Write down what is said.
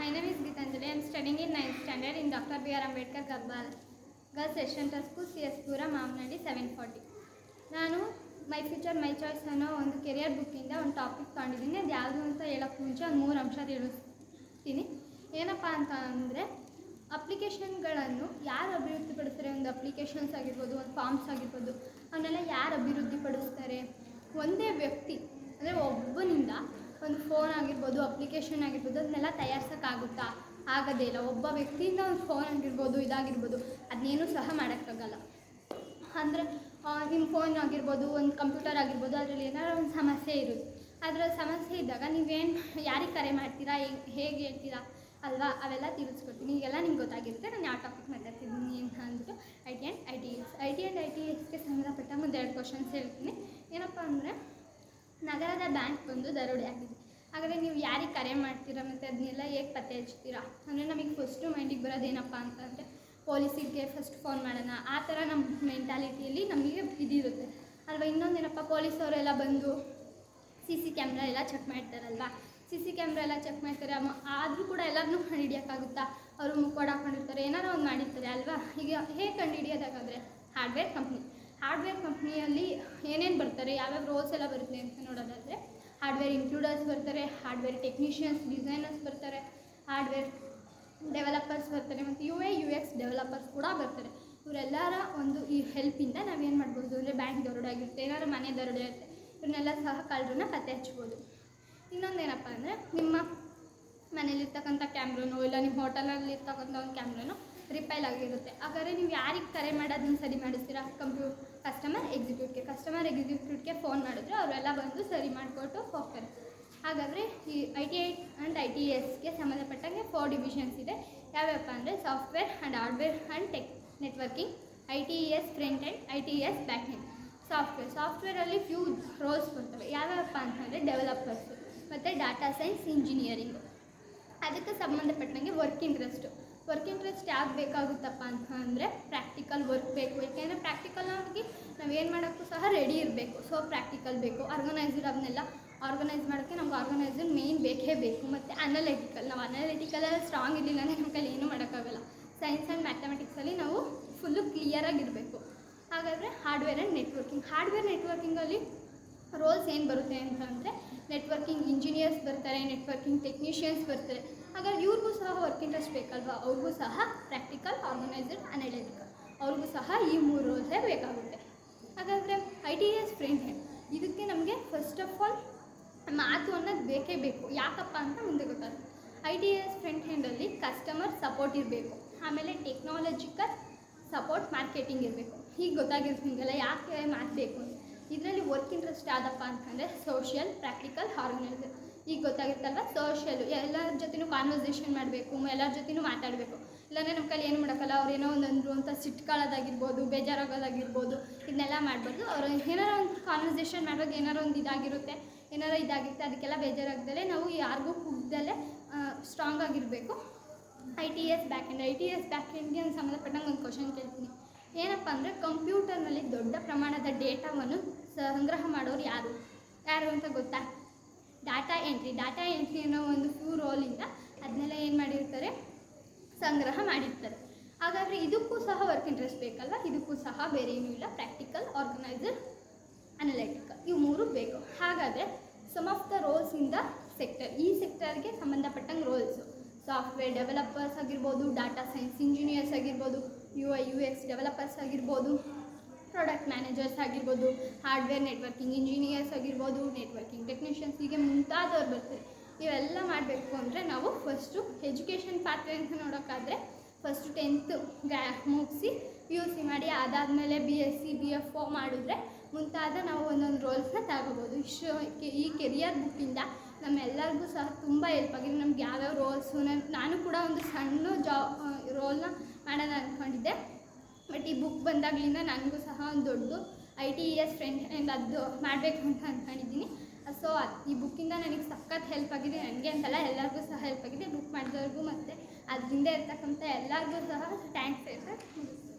My name is Gitanjali. I am studying in 9th standard in Dr. B.R. Ambedkar Gabbal Girls Residential School, CS Pura, Mamnadi seven forty ನಾನು my future my choice ಅನ್ನೋ ಒಂದು career ಬುಕ್ಕಿಂದ ಒಂದು topic ತೊಗೊಂಡಿದ್ದೀನಿ ಅದು ಯಾವುದು ಅಂತ ಹೇಳೋಕ್ಕೆ ಮುಂಚೆ ಒಂದು ಮೂರು ಅಂಶ ತಿಳಿಸ್ತೀನಿ ಏನಪ್ಪ ಅಂತ ಅಂದರೆ ಅಪ್ಲಿಕೇಶನ್ಗಳನ್ನು ಯಾರು ಅಭಿವೃದ್ಧಿಪಡಿಸ್ತಾರೆ ಒಂದು ಅಪ್ಲಿಕೇಶನ್ಸ್ ಆಗಿರ್ಬೋದು ಒಂದು ಫಾರ್ಮ್ಸ್ ಆಗಿರ್ಬೋದು ಅವನ್ನೆಲ್ಲ ಯಾರು ಅಭಿವೃದ್ಧಿಪಡಿಸ್ತಾರೆ ಒಂದೇ ವ್ಯಕ್ತಿ ಅಂದರೆ ಒಬ್ಬನಿಂದ ಒಂದು ಫೋನ್ ಆಗಿರ್ಬೋದು ಅಪ್ಲಿಕೇಶನ್ ಆಗಿರ್ಬೋದು, ಅದನ್ನೆಲ್ಲ ತಯಾರಿಸೋಕ್ಕಾಗುತ್ತಾ? ಆಗೋದೇ ಇಲ್ಲ. ಒಬ್ಬ ವ್ಯಕ್ತಿಯಿಂದ ಒಂದು ಫೋನ್ ಆಗಿರ್ಬೋದು, ಇದಾಗಿರ್ಬೋದು ಅದನ್ನೇನು ಸಹ ಮಾಡೋಕ್ಕಾಗಲ್ಲ. ಅಂದರೆ ನಿಮ್ಮ ಫೋನ್ ಆಗಿರ್ಬೋದು, ಒಂದು ಕಂಪ್ಯೂಟರ್ ಆಗಿರ್ಬೋದು, ಅದರಲ್ಲಿ ಏನಾದ್ರು ಒಂದು ಸಮಸ್ಯೆ ಇರುತ್ತೆ. ಅದರ ಸಮಸ್ಯೆ ಇದ್ದಾಗ ನೀವೇನು, ಯಾರಿಗೆ ಕರೆ ಮಾಡ್ತೀರಾ ಹೇಗೆ ಹೇಗೆ ಹೇಳ್ತೀರಾ ಅಲ್ವಾ? ಅವೆಲ್ಲ ತಿಳಿಸ್ಕೊಡ್ತೀನಿ. ಈಗೆಲ್ಲ ನಿಮ್ಗೆ ಗೊತ್ತಾಗಿರುತ್ತೆ, ನಾನು ಯಾವ ಟಾಪಿಕ್ ಮಾತಾಡ್ತಿದ್ದೀನಿ ಅಂತ ಅಂದ್ಬಿಟ್ಟು I T and I T S I T and I T ಎಸ್ಗೆ ಸಂಬಂಧಪಟ್ಟ ಮುಂದೆ ಎರಡು ಕ್ವಶನ್ಸ್ ಹೇಳ್ತೀನಿ. ಏನಪ್ಪ ಅಂದರೆ, ನಗರದ ಬ್ಯಾಂಕ್ ಬಂದು ದರೋಡೆ ಆಗಿದೆ. ಹಾಗಾದರೆ ನೀವು ಯಾರಿಗೆ ಕರೆ ಮಾಡ್ತೀರಾ ಮತ್ತು ಅದನ್ನೆಲ್ಲ ಹೇಗೆ ಪತ್ತೆ ಹಚ್ತೀರಾ ಅಂದರೆ ನಮಗೆ ಫಸ್ಟು ಮೈಂಡಿಗೆ ಬರೋದೇನಪ್ಪ ಅಂತಂದರೆ ಪೊಲೀಸಿಗೆ ಫಸ್ಟ್ ಫೋನ್ ಮಾಡೋಣ. ಆ ಥರ ನಮ್ಮ ಮೆಂಟಾಲಿಟಿಯಲ್ಲಿ ನಮಗೆ ಇದಿರುತ್ತೆ. ಅಲ್ವಾ? ಇನ್ನೊಂದೇನಪ್ಪ ಪೊಲೀಸವರೆಲ್ಲ ಬಂದು ಸಿ ಸಿ ಕ್ಯಾಮ್ರಾ ಎಲ್ಲ ಚೆಕ್ ಮಾಡ್ತಾರಲ್ವಾ? ಸಿ ಸಿ ಕ್ಯಾಮ್ರಾ ಎಲ್ಲ ಚೆಕ್ ಮಾಡ್ತಾರೆ. ಆದರೂ ಕೂಡ ಎಲ್ಲರನ್ನೂ ಕಂಡುಹಿಡಿಯೋಕ್ಕಾಗುತ್ತಾ ಅವರು ಮುಕ್ಕೋಡ್ ಹಾಕೊಂಡಿರ್ತಾರೆ ಏನಾರೋ ಒಂದು ಮಾಡಿರ್ತಾರೆ, ಅಲ್ವಾ? ಈಗ ಹೇಗೆ ಕಂಡುಹಿಡಿಯೋದಾಗಾದರೆ ಹಾರ್ಡ್ವೇರ್ ಕಂಪ್ನಿ ಹಾರ್ಡ್ವೇರ್ ಕಂಪ್ನಿಯಲ್ಲಿ ಏನೇನು ಬರ್ತಾರೆ? ಯಾವ್ಯಾವ ರೋಲ್ಸ್ ಎಲ್ಲ ಬರುತ್ತೆ ಅಂತ ನೋಡೋದಾದರೆ ಹಾರ್ಡ್ವೇರ್ ಇನ್ಕ್ಲೂಡರ್ಸ್ ಬರ್ತಾರೆ, ಹಾರ್ಡ್ವೇರ್ ಟೆಕ್ನಿಷಿಯನ್ಸ್, ಡಿಸೈನರ್ಸ್ ಬರ್ತಾರೆ, ಹಾರ್ಡ್ವೇರ್ ಡೆವಲಪರ್ಸ್ ಬರ್ತಾರೆ ಮತ್ತು U A, U X developers ಕೂಡ ಬರ್ತಾರೆ. ಇವರೆಲ್ಲರ ಒಂದು ಈ ಹೆಲ್ಪಿಂದ ನಾವೇನು ಮಾಡ್ಬೋದು? ಅಂದರೆ ಬ್ಯಾಂಕ್ ದರೋಡೆ ಆಗಿರುತ್ತೆ ಏನಾದ್ರು ಮನೆ ದರೋಡೆ ಇರುತ್ತೆ ಇವ್ರನ್ನೆಲ್ಲ ಸಹ ಕಳ್ಳರನ್ನ ಪತ್ತೆ ಹಚ್ಬೋದು ಇನ್ನೊಂದೇನಪ್ಪ ಅಂದರೆ ನಿಮ್ಮ ಮನೇಲಿರ್ತಕ್ಕಂಥ ಕ್ಯಾಮ್ರನೋ, ಇಲ್ಲ ನಿಮ್ಮ ಹೋಟೆಲಲ್ಲಿ ಇರ್ತಕ್ಕಂಥ ಒಂದು ಕ್ಯಾಮ್ರನೋ ರಿಪೈಲ್ ಆಗಿರುತ್ತೆ. ಹಾಗಾದರೆ ನೀವು ಯಾರಿಗೆ ಕರೆ ಮಾಡೋದನ್ನ ಸರಿ ಮಾಡಿಸ್ತೀರಾ? ಕಂಪ್ಯೂ ಕಸ್ಟಮರ್ ಎಕ್ಸಿಕ್ಯೂಟ್ಗೆ ಕಸ್ಟಮರ್ ಎಕ್ಸಿಕ್ಯೂಟ್ಗೆ ಫೋನ್ ಮಾಡಿದ್ರೆ ಅವರೆಲ್ಲ ಬಂದು ಸರಿ ಮಾಡಿಕೊಟ್ಟು ಹೋಗ್ತಾರೆ. ಹಾಗಾದರೆ ಈ I T I and I T ಎಸ್ಗೆ ಸಂಬಂಧಪಟ್ಟಂಗೆ ಫೋರ್ ಡಿವಿಷನ್ಸ್ ಇದೆ. ಯಾವ್ಯಾವಪ್ಪ ಅಂದರೆ software and hardware and tech networking I T S front and I T S back software ಸಾಫ್ಟ್ವೇರಲ್ಲಿ few roles ಬರ್ತವೆ. ಯಾವ್ಯಾವಪ್ಪ ಅಂತಂದರೆ ಡೆವಲಪರ್ಸು ಮತ್ತು ಡಾಟಾ ಸೈನ್ಸ್ ಇಂಜಿನಿಯರಿಂಗ್ ಅದಕ್ಕೆ ಸಂಬಂಧಪಟ್ಟಂಗೆ ವರ್ಕ್ ಇಂಟ್ರೆಸ್ಟು ವರ್ಕ್ ಇಂಟ್ರೆಸ್ಟ್ ಯಾಕೆ ಬೇಕಾಗುತ್ತಪ್ಪ ಅಂತ ಅಂದರೆ ಪ್ರಾಕ್ಟಿಕಲ್ ವರ್ಕ್ ಬೇಕು. ಯಾಕೆಂದರೆ ಪ್ರಾಕ್ಟಿಕಲ್ ಆಗಿ ಏನು ಮಾಡೋಕ್ಕೂ ಸಹ ರೆಡಿ ಇರಬೇಕು. ಸೊ ಪ್ರಾಕ್ಟಿಕಲ್ ಬೇಕು. ಆರ್ಗನೈಸ್ಡ್ ಅವನ್ನೆಲ್ಲ ಆರ್ಗನೈಸ್ ಮಾಡೋಕ್ಕೆ ನಮ್ಗೆ ಆರ್ಗನೈಸರ್ ಮೇಯ್ನ್ ಬೇಕೇ ಬೇಕು. ಮತ್ತು ಅನಾಲಿಟಿಕಲ್ ನಾವು ಅನಲಿಟಿಕಲಲ್ಲಿ ಸ್ಟ್ರಾಂಗ್ ಇರಲಿಲ್ಲ ಅಂದರೆ ನಮ್ಮ ಕೈಲಿ ಏನೂ ಮಾಡೋಕ್ಕಾಗಲ್ಲ. ಸೈನ್ಸ್ ಆ್ಯಂಡ್ ಮ್ಯಾಥಮೆಟಿಕ್ಸಲ್ಲಿ ನಾವು ಫುಲ್ಲು ಕ್ಲಿಯರಾಗಿರಬೇಕು ಹಾಗಾದರೆ ಹಾರ್ಡ್ವೇರ್ ಆ್ಯಂಡ್ ನೆಟ್ವರ್ಕಿಂಗ್ ಹಾರ್ಡ್ವೇರ್ ನೆಟ್ವರ್ಕಿಂಗಲ್ಲಿ ರೋಲ್ಸ್ ಏನು ಬರುತ್ತೆ ಅಂತ ಅಂದರೆ ನೆಟ್ವರ್ಕಿಂಗ್ ಇಂಜಿನಿಯರ್ಸ್ ಬರ್ತಾರೆ ನೆಟ್ವರ್ಕಿಂಗ್ ಟೆಕ್ನಿಷಿಯನ್ಸ್ ಬರ್ತಾರೆ. ಹಾಗಾಗಿ ಇವ್ರಿಗೂ ಸಹ ವರ್ಕ್ ಇಂಟ್ರೆಸ್ಟ್ ಬೇಕಲ್ವಾ? ಅವ್ರಿಗೂ ಸಹ ಪ್ರಾಕ್ಟಿಕಲ್ ಆರ್ಗನೈಸರ್ ಅನಾಲಿಟಿಕಲ್ ಅವ್ರಿಗೂ ಸಹ ಈ ಮೂರು ರೋಲ್ಸೇ ಬೇಕಾಗುತ್ತೆ. ಹಾಗಾದರೆ ಐ ಟಿ ಎಸ್ ಫ್ರೆಂಡ್ ಇದಕ್ಕೆ ನಮಗೆ ಫಸ್ಟ್ ಆಫ್ ಆಲ್ ಮಾತು ಅನ್ನೋದು ಬೇಕೇ ಬೇಕು. ಯಾಕಪ್ಪ ಅಂತ ಮುಂದೆ ಗೊತ್ತಾಗುತ್ತೆ. ಐ ಟಿ ಎಸ್ ಫ್ರಂಟ್ ಹ್ಯಾಂಡಲ್ಲಿ ಕಸ್ಟಮರ್ ಸಪೋರ್ಟ್ ಇರಬೇಕು. ಆಮೇಲೆ ಟೆಕ್ನಾಲಜಿಕಲ್ ಸಪೋರ್ಟ್ ಮಾರ್ಕೆಟಿಂಗ್ ಇರಬೇಕು. ಹೀಗೆ ಗೊತ್ತಾಗಿರುತ್ತೆ ನಿಮಗೆಲ್ಲ ಯಾಕೆ ಮಾಡಬೇಕು ಬೇಕು ಇದರಲ್ಲಿ ವರ್ಕ್ ಇಂಟ್ರೆಸ್ಟ್ ಆದಪ್ಪ ಅಂತಂದರೆ ಸೋಷಿಯಲ್ ಪ್ರಾಕ್ಟಿಕಲ್ ಆರ್ಗನೈಸರ್ ಈಗ ಗೊತ್ತಾಗುತ್ತಲ್ವ? ಸೋಷಿಯಲು ಎಲ್ಲರ ಜೊತೆನೂ ಕಾನ್ವರ್ಸೇಷನ್ ಮಾಡಬೇಕು, ಎಲ್ಲರ ಜೊತೆನೂ ಮಾತಾಡಬೇಕು. ಇಲ್ಲಾಂದರೆ ನಮ್ಮ ಕೈಲಿ ಏನು ಮಾಡೋಕ್ಕಲ್ಲ, ಅವ್ರು ಏನೋ ಒಂದು ಅಂದರು ಅಂತ ಸಿಟ್ಕೊಳ್ಳೋದಾಗಿರ್ಬೋದು ಬೇಜಾರಾಗೋದಾಗಿರ್ಬೋದು ಇದನ್ನೆಲ್ಲ ಮಾಡ್ಬೋದು ಅವ್ರು ಏನಾರ ಒಂದು ಕಾನ್ವರ್ಸೇಷನ್ ಮಾಡುವಾಗ ಏನಾರೋ ಒಂದು ಇದಾಗಿರುತ್ತೆ, ಏನಾರೋ ಇದಾಗಿರುತ್ತೆ, ಅದಕ್ಕೆಲ್ಲ ಬೇಜಾರಾಗ್ದಲೆ ನಾವು ಯಾರಿಗೂ ಕುಗ್ದಲ್ಲೇ ಸ್ಟ್ರಾಂಗ್ ಆಗಿರಬೇಕು. I T S back end I T S back ಎಂಡ್ಗೆ ಸಂಬಂಧಪಟ್ಟಂಗೆ ಒಂದು ಕ್ವಶನ್ ಕೇಳ್ತೀನಿ. ಏನಪ್ಪ ಅಂದರೆ ಕಂಪ್ಯೂಟರ್ನಲ್ಲಿ ದೊಡ್ಡ ಪ್ರಮಾಣದ ಡೇಟಾವನ್ನು ಸಂಗ್ರಹ ಮಾಡೋರು ಯಾರು? ಯಾರು ಅಂತ ಗೊತ್ತಾ? ಡಾಟಾ ಎಂಟ್ರಿ ಡಾಟಾ ಎಂಟ್ರಿ ಅನ್ನೋ ಒಂದು ಫ್ಯೂ ರೋಲಿಂದ ಅದನ್ನೆಲ್ಲ ಏನು ಮಾಡಿರ್ತಾರೆ? ಸಂಗ್ರಹ ಮಾಡಿರ್ತಾರೆ. ಹಾಗಾದರೆ ಇದಕ್ಕೂ ಸಹ ವರ್ಕ್ ಇಂಟ್ರೆಸ್ಟ್ ಬೇಕಲ್ವ? ಇದಕ್ಕೂ ಸಹ ಬೇರೆ ಏನೂ ಇಲ್ಲ. ಪ್ರಾಕ್ಟಿಕಲ್ ಆರ್ಗನೈಸರ್ ಅನಲೈಟಿಕಲ್ ಇವು ಮೂರು ಬೇಕು. ಹಾಗಾದರೆ some of the roles in sector ಈ ಸೆಕ್ಟರ್ಗೆ ಸಂಬಂಧಪಟ್ಟಂಗೆ ರೋಲ್ಸು ಸಾಫ್ಟ್ವೇರ್ ಡೆವಲಪರ್ಸ್ ಆಗಿರ್ಬೋದು ಡಾಟಾ ಸೈನ್ಸ್ ಇಂಜಿನಿಯರ್ಸ್ ಆಗಿರ್ಬೋದು U I U X developers ಆಗಿರ್ಬೋದು ಪ್ರಾಡಕ್ಟ್ ಮ್ಯಾನೇಜರ್ಸ್ ಆಗಿರ್ಬೋದು ಹಾರ್ಡ್ವೇರ್ ನೆಟ್ವರ್ಕಿಂಗ್ ಇಂಜಿನಿಯರ್ಸ್ ಆಗಿರ್ಬೋದು ನೆಟ್ವರ್ಕಿಂಗ್ ಟೆಕ್ನಿಷಿಯನ್ಸ್ ಹೀಗೆ ಮುಂತಾದವ್ರು ಬರ್ತಾರೆ. ಇವೆಲ್ಲ ಮಾಡಬೇಕು ಅಂದರೆ ನಾವು ಫಸ್ಟು ಎಜುಕೇಷನ್ ಪಾತ್ರೆ ಅಂತ ನೋಡೋಕ್ಕಾದರೆ ಫಸ್ಟು ಟೆಂತು ಗ್ಯಾ ಮುಗಿಸಿ ಪಿ ಯು ಸಿ ಮಾಡಿ ಅದಾದಮೇಲೆ B S C B F O ಮಾಡಿದ್ರೆ ಮುಂತಾದ ನಾವು ಒಂದೊಂದು ರೋಲ್ಸ್ನ ತಗೋಬೋದು. ಇಷ್ಟು ಈ ಕೆರಿಯರ್ ಬುಕ್ಕಿಂದ ನಮ್ಮೆಲ್ಲರಿಗೂ ಸಹ ತುಂಬ ಹೆಲ್ಪ್ ಆಗಿದೆ. ನಮ್ಗೆ ಯಾವ್ಯಾವ ರೋಲ್ಸು ನಾನು ಕೂಡ ಒಂದು ಸಣ್ಣ ಜಾ ರೋಲ್ನ ಮಾಡೋಣ ಅಂದ್ಕೊಂಡಿದ್ದೆ ಬಟ್ ಈ ಬುಕ್ ಬಂದಾಗಲಿಂದ ನನಗೂ ಸಹ ಒಂದು ದೊಡ್ಡ I T E S friend and ಅದು ಮಾಡಬೇಕು ಅಂತ ಅಂದ್ಕೊಂಡಿದ್ದೀನಿ ಸೊ ಈ ಬುಕ್ಕಿಂದ ನನಗೆ ಸಖತ್ ಹೆಲ್ಪ್ ಆಗಿದೆ. ನನಗೆ ಅಂತಲ್ಲ ಎಲ್ಲರಿಗೂ ಸಹ ಹೆಲ್ಪ್ ಆಗಿದೆ. ಬುಕ್ ಮಾಡಿದವ್ರಿಗೂ ಮತ್ತು ಅದರಿಂದ ಇರ್ತಕ್ಕಂಥ ಎಲ್ಲರಿಗೂ ಸಹ ಥ್ಯಾಂಕ್ಸ್ ಹೇಳ್ತಾ ಮುಗಿಸ್ತೀನಿ.